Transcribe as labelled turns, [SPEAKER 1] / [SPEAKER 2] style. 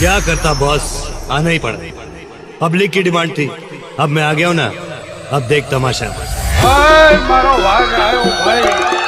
[SPEAKER 1] क्या करता बॉस आना ही पड़ा पब्लिक की डिमांड थी। अब मैं आ गया हूँ ना। अब देख तमाशा।
[SPEAKER 2] भाई, मारो વાઘ આવ્યો भाई।